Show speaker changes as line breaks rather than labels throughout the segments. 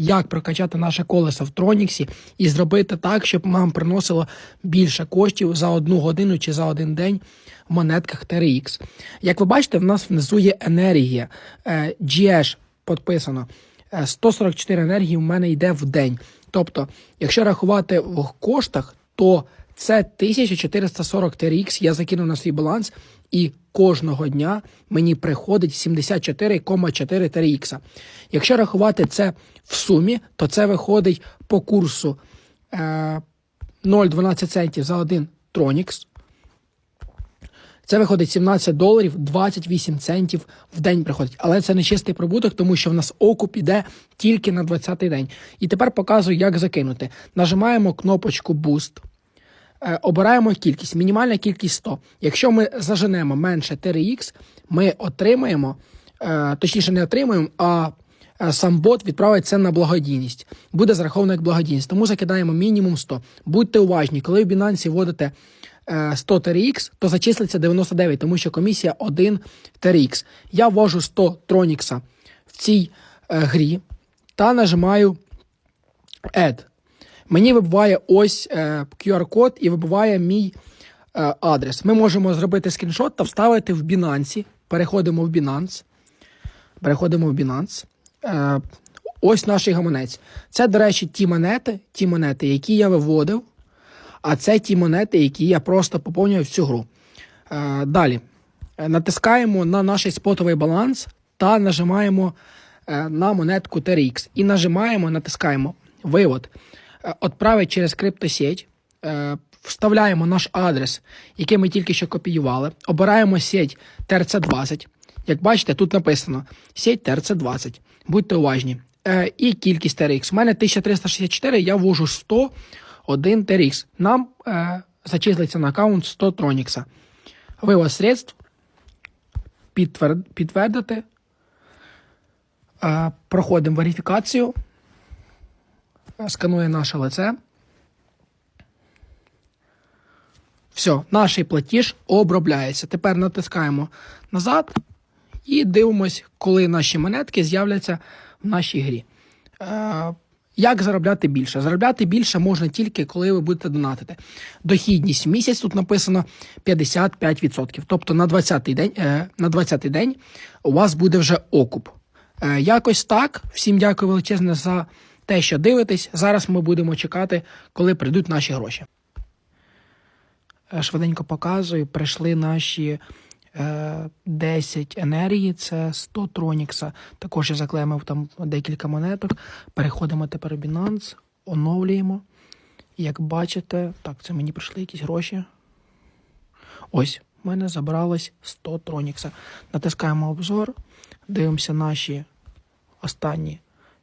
як прокачати наше колесо в Троніксі і зробити так, щоб нам приносило більше коштів за одну годину чи за один день в монетках TRX. Як ви бачите, в нас внизу є енергія. Е, GH підписано. Е, 144 енергії в мене йде в день. Тобто, якщо рахувати в коштах, то це 1440 TRX я закинув на свій баланс, і кожного дня мені приходить 74,4 TRX. Якщо рахувати це в сумі, то це виходить по курсу е, 0,12 центів за один Tronix. Це виходить 17 доларів 28 центів в день приходить. Але це не чистий прибуток, тому що в нас окуп іде тільки на 20-й день. І тепер показую, як закинути. Нажимаємо кнопочку Boost. Е, Обираємо кількість, мінімальна кількість 100. Якщо ми заженемо менше TRX, ми отримаємо, е, точніше, не отримаємо, а е, сам бот відправить це на благодійність. Буде зараховано як благодійність. Тому закидаємо мінімум 100. Будьте уважні, коли в Binance вводите е, 100 TRX, то зачислиться 99, тому що комісія 1 TRX. Я ввожу 100 Тронікса в цій грі та нажимаю Add. Мені вибиває ось е, QR-код і вибиває мій е, адрес. Ми можемо зробити скріншот та вставити в Binance. Переходимо в Binance. Переходимо в Binance. Е, ось наш гаманець. Це, до речі, ті монети, ті монети, які я виводив, а це ті монети, які я просто поповнюю в цю гру. Далі. Натискаємо на наш спотовий баланс та нажимаємо на монетку TRX. І нажимаємо, натискаємо вивод. Е, Отправить через криптосеть. Е, Вставляємо наш адрес, який ми тільки що копіювали. Обираємо сеть TRC20. Як бачите, тут написано сеть TRC20. Будьте уважні. Е, І кількість TRX. У мене 1364, я ввожу 101 TRX. Нам е, зачислиться на аккаунт 100 Тронікса. Вивод средств. Підтвердити. Е, Проходимо верифікацію. Сканує наше лице. Все, наш платіж обробляється. Тепер натискаємо назад і дивимось, коли наші монетки з'являться в нашій грі. Е, як заробляти більше? Заробляти більше можна тільки коли ви будете донатити. Дохідність в місяць тут написано 55%. Тобто на 20-й день, е, на 20-й день у вас буде вже окуп. Е, якось так. Всім дякую величезне за те, що дивитесь. Зараз ми будемо чекати, коли прийдуть наші гроші. Е, Швиденько показую, прийшли наші е, 10 енергії, це 100 Тронікса. Також я заклеїв там декілька монеток. Переходимо тепер в Binance, оновлюємо. Як бачите, так, це мені прийшли якісь гроші. Ось, в мене забралось 100 Тронікса. Натискаємо обзор, дивимося наші останні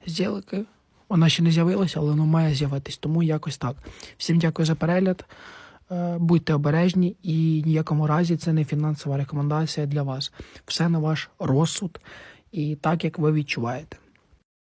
зділки. Вона ще не з'явилася, але воно має з'явитись, тому якось так. Всім дякую за перегляд. Е, Будьте обережні і ніякому разі це не фінансова рекомендація для вас. Все на ваш розсуд і так, як ви відчуваєте.